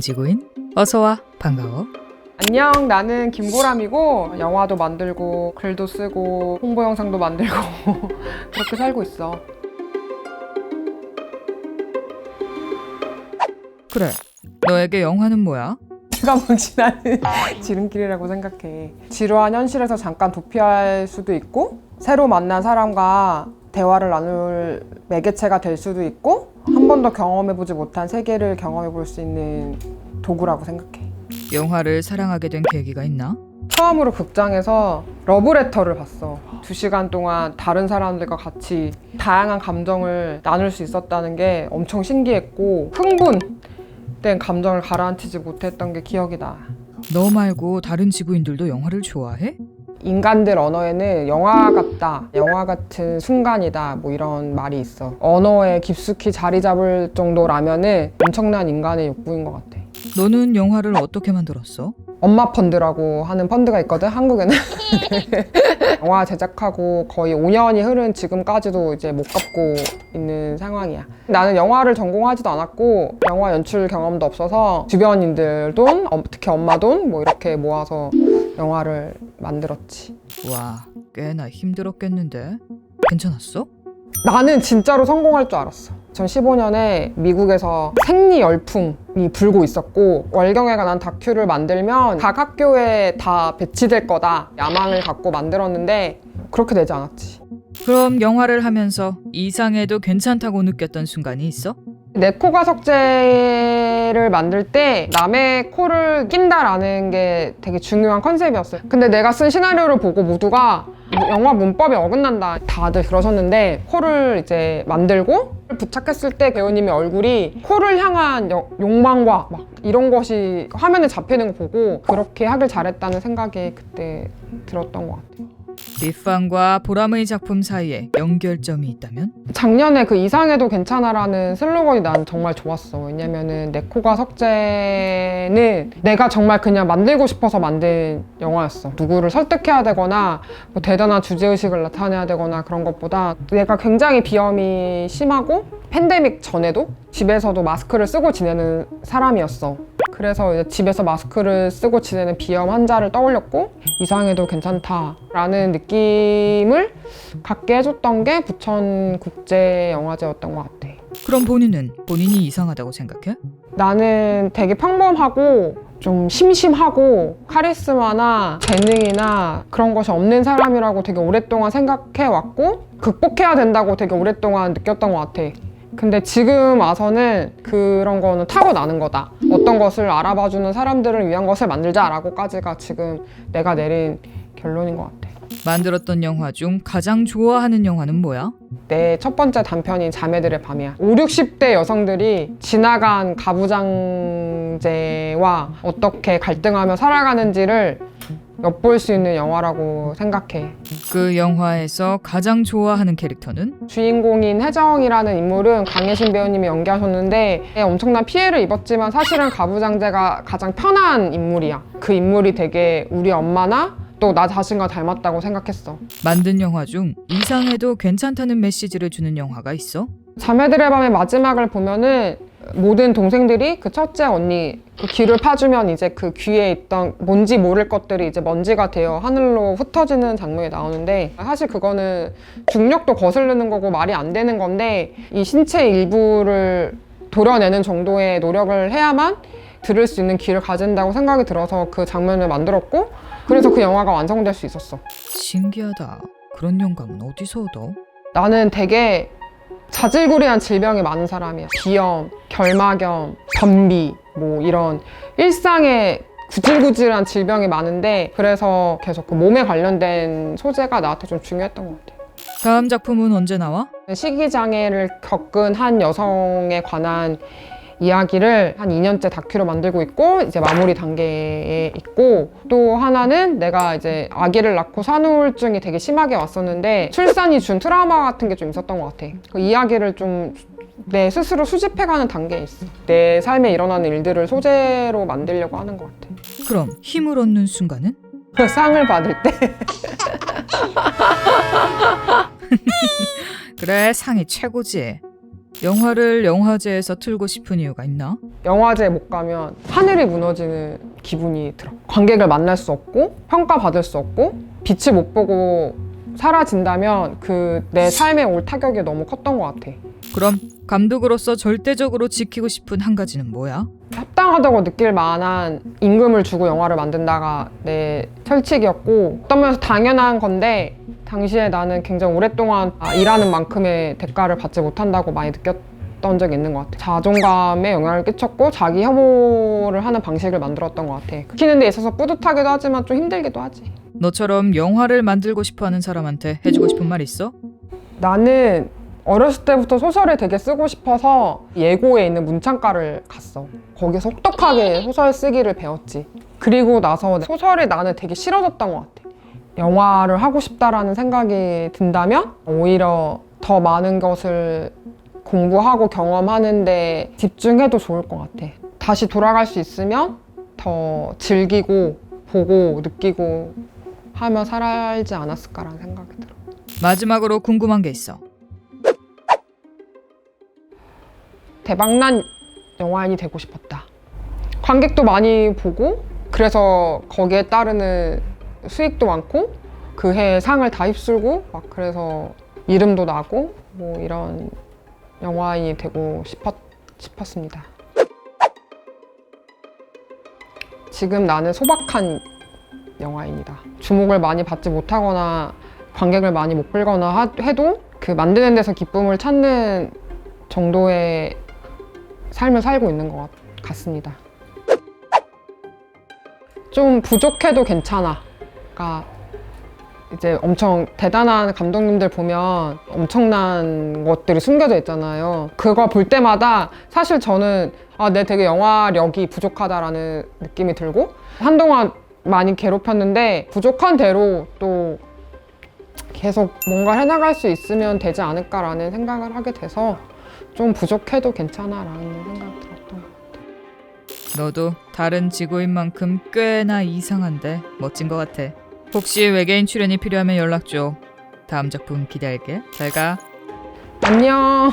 다른 지구인 어서와 반가워 안녕, 나는 김보람이고 영화도 만들고 글도 쓰고 홍보 영상도 만들고 그렇게 살고 있어. 그래 너에게 영화는 뭐야? 시간만 지나는 지름길이라고 생각해. 지루한 현실에서 잠깐 도피할 수도 있고 새로 만난 사람과 대화를 나눌 매개체가 될 수도 있고 한 번도 경험해보지 못한 세계를 경험해볼 수 있는 도구라고 생각해. 영화를 사랑하게 된 계기가 있나? 처음으로 극장에서 러브레터를 봤어. 두 시간 동안 다른 사람들과 같이 다양한 감정을 나눌 수 있었다는 게 엄청 신기했고 흥분된 감정을 가라앉히지 못했던 게 기억이 나. 너 말고 다른 지구인들도 영화를 좋아해? 인간들 언어에는 영화 같다, 영화 같은 순간이다, 뭐 이런 말이 있어. 언어에 깊숙이 자리 잡을 정도라면은 엄청난 인간의 욕구인 것 같아. 너는 영화를 어떻게 만들었어? 엄마 펀드라고 하는 펀드가 있거든 한국에는. 영화 제작하고 거의 5년이 흐른 지금까지도 이제 못 갚고 있는 상황이야. 나는 영화를 전공하지도 않았고 영화 연출 경험도 없어서 주변인들 돈 어, 특히 엄마 돈 뭐 이렇게 모아서 영화를 만들었지. 와 꽤나 힘들었겠는데? 괜찮았어? 나는 진짜로 성공할 줄 알았어 2015년에 미국에서 생리 열풍이 불고 있었고 월경에 관한 다큐를 만들면 각 학교에 다 배치될 거다 야망을 갖고 만들었는데 그렇게 되지 않았지 그럼 영화를 하면서 이상해도 괜찮다고 느꼈던 순간이 있어? 내 코가 석재를 만들 때 남의 코를 낀다라는 게 되게 중요한 컨셉이었어요. 근데 내가 쓴 시나리오를 보고 모두가 영화 문법에 어긋난다 다들 그러셨는데 코를 이제 만들고 부착했을 때 배우님의 얼굴이 코를 향한 여- 욕망과 막 이런 것이 화면에 잡히는 거 보고 그렇게 하길 잘했다는 생각이 그때 들었던 것 같아요. 비판과 보람의 작품 사이에 연결점이 있다면? 작년에 그 이상해도 괜찮아라는 슬로건이 난 정말 좋았어. 왜냐면은 내 코가 석재는 내가 정말 그냥 만들고 싶어서 만든 영화였어. 누구를 설득해야 되거나 뭐 대단한 주제의식을 나타내야 되거나 그런 것보다 내가 굉장히 비염이 심하고 팬데믹 전에도 집에서도 마스크를 쓰고 지내는 사람이었어. 그래서 집에서 마스크를 쓰고 지내는 비염 환자를 떠올렸고 이상해도 괜찮다라는 느낌을 갖게 해줬던 게 부천 국제 영화제였던 것 같아. 그럼 본인은 본인이 이상하다고 생각해? 나는 되게 평범하고 좀 심심하고 카리스마나 재능이나 그런 것이 없는 사람이라고 되게 오랫동안 생각해 왔고 극복해야 된다고 되게 오랫동안 느꼈던 것 같아. 근데 지금 와서는 그런 거는 타고나는 거다. 어떤 것을 알아봐주는 사람들을 위한 것을 만들자라고까지가 지금 내가 내린 결론인 것 같아. 만들었던 영화 중 가장 좋아하는 영화는 뭐야? 내 첫 번째 단편인 자매들의 밤이야. 5, 60대 여성들이 지나간 가부장제와 어떻게 갈등하며 살아가는지를 엿볼 수 있는 영화라고 생각해. 그 영화에서 가장 좋아하는 캐릭터는? 주인공인 혜정이라는 인물은 강혜신 배우님이 연기하셨는데 엄청난 피해를 입었지만 사실은 가부장제가 가장 편한 인물이야. 그 인물이 되게 우리 엄마나 또 나 자신과 닮았다고 생각했어. 만든 영화 중 이상해도 괜찮다는 메시지를 주는 영화가 있어? 자매들의 밤의 마지막을 보면은 모든 동생들이 그 첫째 언니 그 귀를 파주면 이제 그 귀에 있던 뭔지 모를 것들이 이제 먼지가 되어 하늘로 흩어지는 장면이 나오는데 사실 그거는 중력도 거스르는 거고 말이 안 되는 건데 이 신체 일부를 도려내는 정도의 노력을 해야만 들을 수 있는 귀를 가진다고 생각이 들어서 그 장면을 만들었고 그래서 그 영화가 완성될 수 있었어. 신기하다. 그런 영감은 어디서 얻어? 나는 되게 자질구레한 질병이 많은 사람이야. 비염, 결막염, 변비, 뭐 이런 일상에 구질구질한 질병이 많은데 그래서 계속 그 몸에 관련된 소재가 나한테 좀 중요했던 것 같아. 다음 작품은 언제 나와? 식이장애를 겪은 한 여성에 관한 이야기를 한 2년째 다큐로 만들고 있고 이제 마무리 단계에 있고 또 하나는 내가 이제 아기를 낳고 산후우울증이 되게 심하게 왔었는데 출산이 준 트라우마 같은 게 좀 있었던 것 같아. 그 이야기를 좀내 스스로 수집해가는 단계에 있어. 내 삶에 일어나는 일들을 소재로 만들려고 하는 것 같아. 그럼 힘을 얻는 순간은? 그 상을 받을 때 그래 상이 최고지. 영화를 영화제에서 틀고 싶은 이유가 있나? 영화제에 못 가면 하늘이 무너지는 기분이 들어. 관객을 만날 수 없고 평가받을 수 없고 빛을 못 보고 사라진다면 그 내 삶에 올 타격이 너무 컸던 것 같아. 그럼 감독으로서 절대적으로 지키고 싶은 한 가지는 뭐야? 합당하다고 느낄 만한 임금을 주고 영화를 만든다가 내 철칙이었고 어떤 면에서 당연한 건데 당시에 나는 굉장히 오랫동안 아, 일하는 만큼의 대가를 받지 못한다고 많이 느꼈던 적이 있는 것 같아 자존감에 영향을 끼쳤고 자기 혐오를 하는 방식을 만들었던 것 같아 키는 데 있어서 뿌듯하기도 하지만 좀 힘들기도 하지 너처럼 영화를 만들고 싶어하는 사람한테 해주고 싶은 말 있어? 나는 어렸을 때부터 소설을 되게 쓰고 싶어서 예고에 있는 문창가를 갔어. 거기서 혹독하게 소설 쓰기를 배웠지. 그리고 나서 소설이 나는 되게 싫어졌던 것 같아. 영화를 하고 싶다라는 생각이 든다면 오히려 더 많은 것을 공부하고 경험하는데 집중해도 좋을 것 같아. 다시 돌아갈 수 있으면 더 즐기고 보고 느끼고 하며 살아야지 않았을까라는 생각이 들어. 마지막으로 궁금한 게 있어. 대박난 영화인이 되고 싶었다. 관객도 많이 보고 그래서 거기에 따르는 수익도 많고 그 해에 상을 다 휩쓸고 막 그래서 이름도 나고 뭐 이런 영화인이 되고 싶었, 싶었습니다. 지금 나는 소박한 영화인이다. 주목을 많이 받지 못하거나 관객을 많이 못 끌거나 하- 해도 그 만드는 데서 기쁨을 찾는 정도의 삶을 살고 있는 것 같- 같습니다. 좀 부족해도 괜찮아. 가 이제 엄청 대단한 감독님들 보면 엄청난 것들이 숨겨져 있잖아요. 그거 볼 때마다 사실 저는 아, 내 되게 영화력이 부족하다라는 느낌이 들고 한동안 많이 괴롭혔는데 부족한 대로 또 계속 뭔가 해나갈 수 있으면 되지 않을까라는 생각을 하게 돼서 좀 부족해도 괜찮아라는 생각이 들었던 것 같아요. 너도 다른 지구인 만큼 꽤나 이상한데 멋진 것 같아. 혹시 외계인 출연이 필요하면 연락 줘. 다음 작품 기대할게. 잘 가. 안녕.